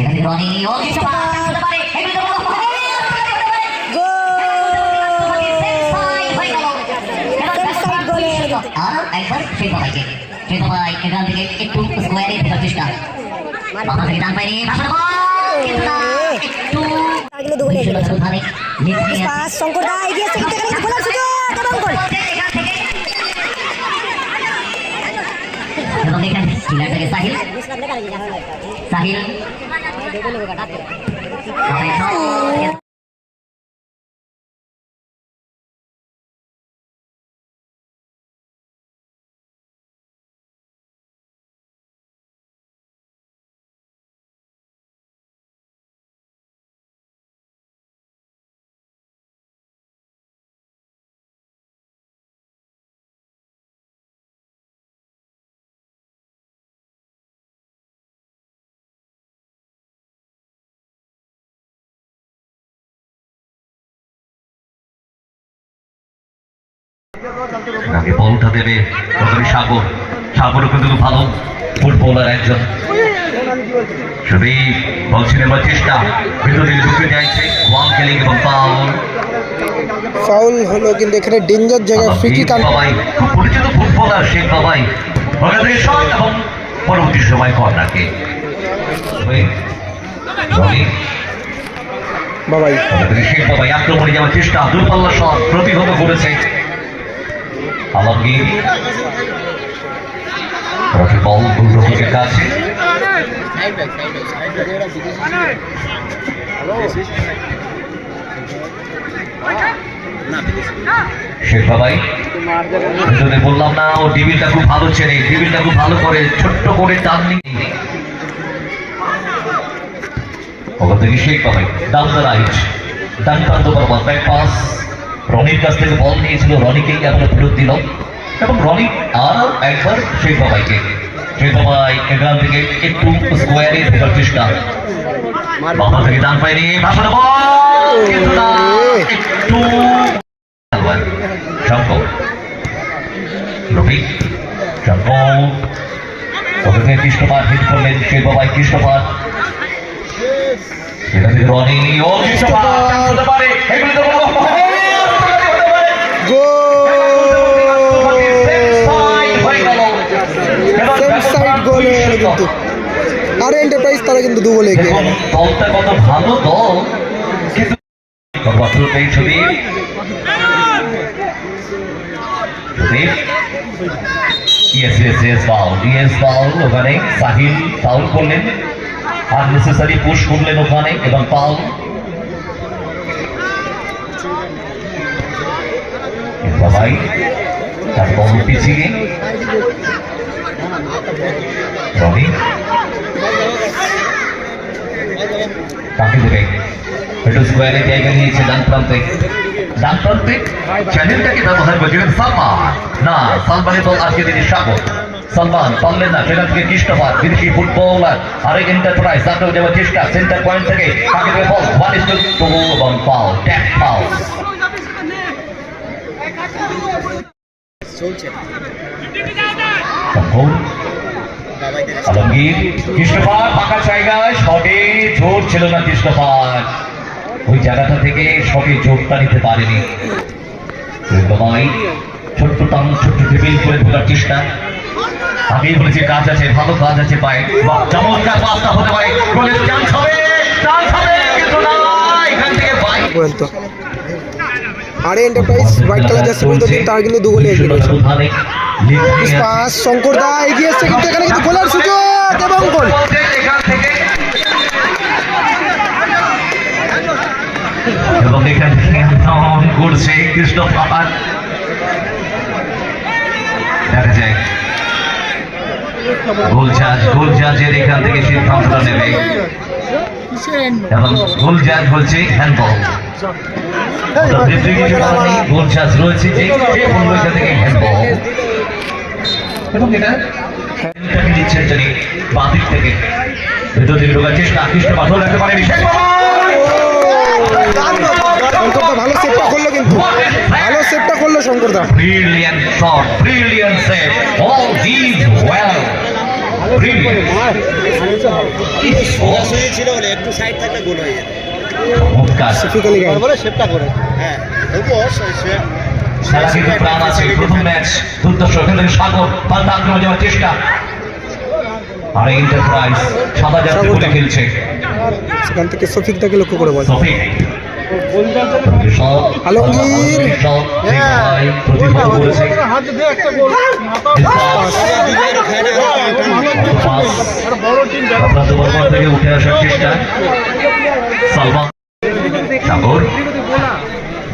থেকে রনি হতে পারে। আরও একবার এখান থেকে একটু স্কোয়ারে ফেরার চেষ্টা বাবা থেকে ডান পাইনি ভাষণ কিন্তু না একটু এগুলো দৌড়ে বিশ্বনাথ ওখানে লিড নিয়ে আছে। পাস শঙ্কর দা এগিয়ে এসে কিন্তু এখানে খোলার সুযোগ এবং গোল এখান থেকে এবং এখানে খিলাড়িটাকে সাহিল সাহিল বাবাই শট। আগে বলটা দেবে। সাগর। সাগরও কিন্তু ভালো ফুটবলার একজন। শুধু বলছি নেবার চেষ্টা। ভিতরে ঢুকে ওয়াল কেলিং এবং পাউল ফাউল হলো কিন্তু এখানে ডেঞ্জার ফ্রি কিক। বাবাই পরিচিত ফুটবলার শেখ বাবাই। ওখান থেকে শট এবং পরবর্তী সময় কর্নারকে। রনি বাবাই। শেখ বাবাই আক্রমণে যাওয়ার চেষ্টা। দূরপাল্লা শট প্রতিহত করেছে। আলমগীর রফি বল গোলরক্ষকের কাছে শেখ বাবাই যদি বললাম, না, ও ডিবিলটা খুব ভালো ছেলে ডিবিলটা খুব ভালো করে, ছোট্ট করে টান নিয়ে ওখান থেকে Sheikh Babai down the right done back pass. রনির কাছ থেকে বল নিয়েছিল, রনিকেই আমরা ফেরত দিল এবং রনি আরও একবার শেখ বাবাইকে শেখ বাবাই এখান থেকে একটু স্কোয়ারে ঢোকার চেষ্টা। বাবা থেকে ডান পায়নি একটু তো বড় হতে পারে সেম সাইড গোল গেল আর এন্টারপ্রাইজ তারা কিন্তু দু বলে এগিয়ে দলটা কত ভালো দল ওখানে সাহিল ফাউল করলেন। আননেসেসারি পুশ করলেন ওখানে এবং ফাউল বাবাই তার বল পিছিয়ে। রবি। কাকে দেবে? স্কোয়ারে জায়গা নিয়েছে ডান প্রান্তে। ডান প্রান্তে চ্যানেলটাকে ব্যবহার করছিলেন সালমান। না, সালমানের বল আজকে তিনি স্বাগত। সালমান, পারলেন না সেখান থেকে কৃষ্ণপাত বিদেশি ফুটবলার, আরেক এন্টারপ্রাইজ তাকেও দেওয়ার চেষ্টা সেন্টার পয়েন্ট থেকে, কাকে বল? ওয়ান ইস টু এবং ফাউল ট্যাপ ফাউল তখন আলমগীর কৃষ্ণপাত ফাঁকা জায়গায় শটে জোর ছিল না কৃষ্ণপাত ওই জায়গাটা থেকে শটে জোরটা নিতে পারেনি। ছোট্ট টান ছোট্ট টেবিল করে ঢোকার চেষ্টা। আগেই বলেছি কাজ আছে ভালো কাজ আছে পায়ে। চমৎকার পাসটা হতে পারে। গোলের চান্স হবে চান্স হবে কিন্তু না এখান থেকে বাইরে পর্যন্ত আর এন্টারপ্রাইজ হোয়াইট কালার জার্সি পর্যন্ত কিন্তু তারা কিন্তু দু বলে এগিয়ে রয়েছে। পাস শঙ্কর দা এগিয়ে এসছে কিন্তু এখানে কিন্তু গোলার সুযোগ এবং গোল। এখান থেকে এবং এখান করছে কৃষ্ণ পাহাড় দেখা যায় গোল জাজ গোল জাজের এখান থেকে সিদ্ধান্তটা নেবে। এবং গোল জাজ বলছে হ্যান্ডবল গোল জাজ রয়েছে যে যে বলল থেকে হ্যান্ডবল এবং এটা এটাকে দিচ্ছেন তিনি বাদিক থেকে। ভেতর দিকে ঢোকার চেষ্টা আকৃষ্ট পাথর রাখতে পারেনি শেখ ভালো সেভটা করল কিন্তু। ভালো সেভটা করল শঙ্করদা। Brilliant shot, brilliant save. All these well. ছিল বলে একটু সাইড গোল হয়ে বলে করে হ্যাঁ আছে চেষ্টা আর এন্টারপ্রাইজ সেখান থেকে সফিকদাকে লক্ষ্য করে বল আলমগীর। প্রতিভা করেছে থেকে উঠে আসার চেষ্টা সালমান সাগর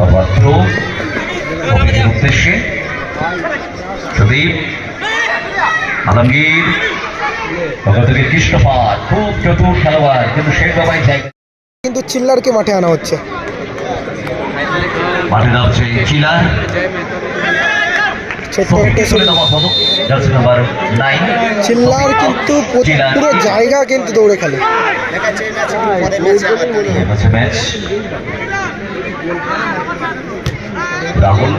আবার থ্রো উদ্দেশ্যে সুদীপ আলমগীর ওখান থেকে কৃষ্ণপাল খুব চতুর খেলোয়াড় কিন্তু শেখ বাবাই কিন্তু চিল্লারকে মাঠে আনা হচ্ছে। মাঠে একটা চলে চিল্লার কিন্তু পুরো- জায়গা কিন্তু দৌড়ে খেলে। রাহুল।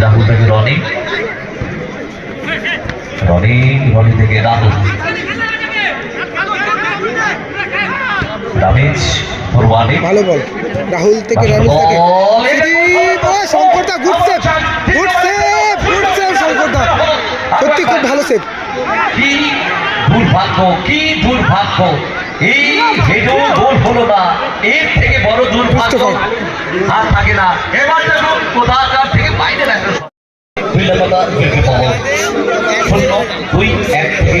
রাহুল থেকে রনি। রনি রনি থেকে রাহুল। রামেশ ভালো বল। রাহুল থেকে রামিজ থেকে। শঙ্করদা good save good save good save শঙ্করদা সত্যি খুব ভালো সেভ কি দুর্ভাগ্য কি দুর্ভাগ্য। এই হেডও গোল হলো না। এর থেকে বড় দুর্ভাগ্য আর থাকে না। এবার দেখুন কোথাকার থেকে বাইরে রাখল দুই দুই এক থেকে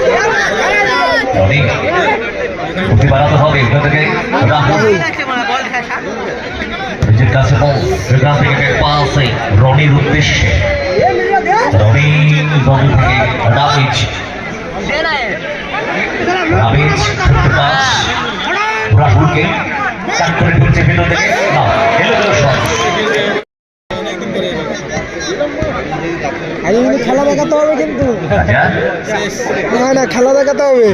অনেক গতি বাড়াতে হবে। ওটা থেকে নিজের কাছে সেখান থেকে পাসে রনির উদ্দেশ্যে। রনি রনি থেকে রামিজ ছোট্ট পাস রাহুলকে চাক করে ঢুকছে ভেতর থেকে। এলো শট। আগে কিন্তু খেলা দেখাতে হবে কিন্তু। না না, খেলা দেখাতে হবে।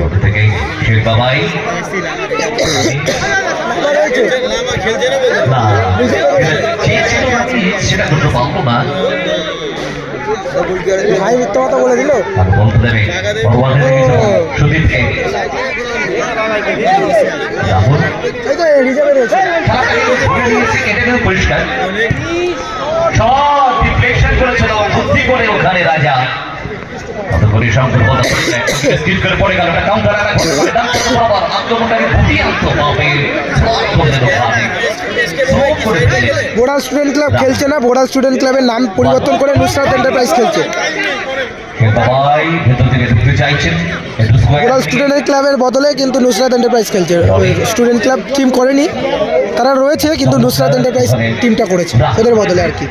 ভাই মিথ্যা কথা বলে দিল? পরিষ্কার সব করেছিল বুদ্ধি করে ওখানে রাজা। স্টুডেন্ট ক্লাব খেলছে না? বোড়াল স্টুডেন্ট ক্লাবের নাম পরিবর্তন করে নুসরাত এন্টারপ্রাইজ খেলছে। শেখ বাবাই ভেতর থেকে ঢুকতে চাইছেন। একটু স্কোয়ার বোড়াল স্টুডেন্ট ক্লাবের বদলে কিন্তু নুসরাত এন্টারপ্রাইজ খেলছে। স্টুডেন্ট ক্লাব টিম করেনি। তারা রয়েছে কিন্তু নুসরাত এন্টারপ্রাইজ টিমটা করেছে। ওদের বদলে আর কি।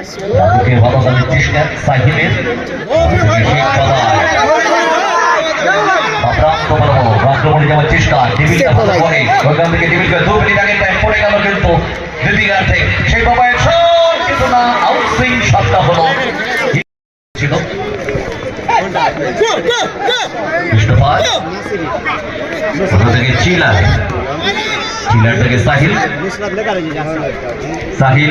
রাজুকে ভালো করার চেষ্টা সাহিবের আক্রমণ যাওয়ার চেষ্টা টেবিলটা ভালো করে ওখান থেকে টেবিলকে দু মিনিট আগে টাইম পড়ে গেল কিন্তু দ্বিতীয়ার্ধে সেই বাবাইয়ের শট কিন্তু না আউটসুইং শটটা হলো। ছিল। কৃষ্ণপাল ওখান থেকে চিলার स्पिनर के साहिल साहिल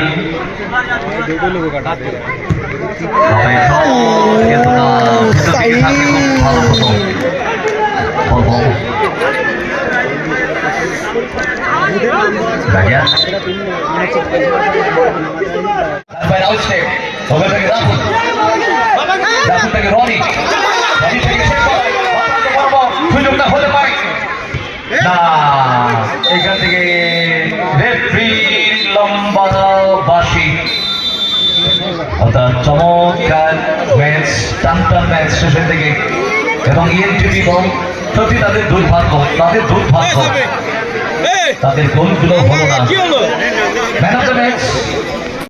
Roni. Roni. Roni. Roni. Roni. Roni. থেকে রেফ্রির লম্বা চমৎকার ম্যাচ টানটান ম্যাচ শেষের থেকে এবং ইএনটিপি দল তাদের দুর্ভাগ্য তাদের তাদের গোলগুলো হলো না। Man of the match